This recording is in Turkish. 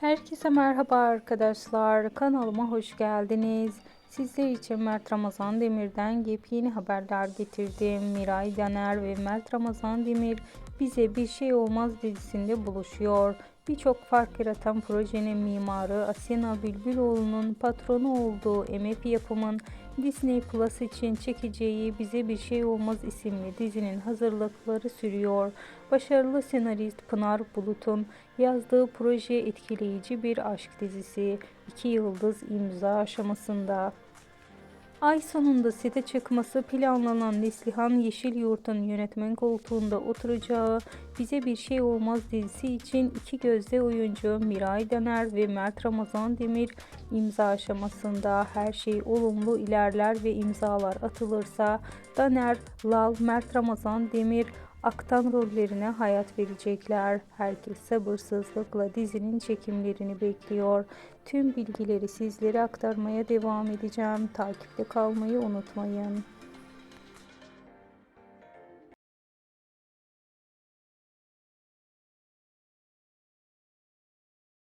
Herkese merhaba arkadaşlar. Kanalıma hoş geldiniz. Sizler için Mert Ramazan Demir'den yepyeni haberler getirdim. Miray Daner ve Mert Ramazan Demir bize bir şey olmaz dizisinde buluşuyor. Birçok fark yaratan projenin mimarı Asena Bülbüloğlu'nun patronu olduğu MF yapımın Disney Plus için çekeceği Bize Bir Şey Olmaz isimli dizinin hazırlıkları sürüyor. Başarılı senarist Pınar Bulut'un yazdığı proje etkileyici bir aşk dizisi. İki yıldız imza aşamasında. Ay sonunda sete çıkması planlanan Neslihan Yeşilyurt'un yönetmen koltuğunda oturacağı Bize Bir Şey Olmaz dizisi için iki gözde oyuncu Miray Daner ve Mert Ramazan Demir imza aşamasında her şey olumlu ilerler ve imzalar atılırsa Daner, Lal, Mert Ramazan Demir Aktan rollerine hayat verecekler. Herkes sabırsızlıkla dizinin çekimlerini bekliyor. Tüm bilgileri sizlere aktarmaya devam edeceğim. Takipte kalmayı unutmayın.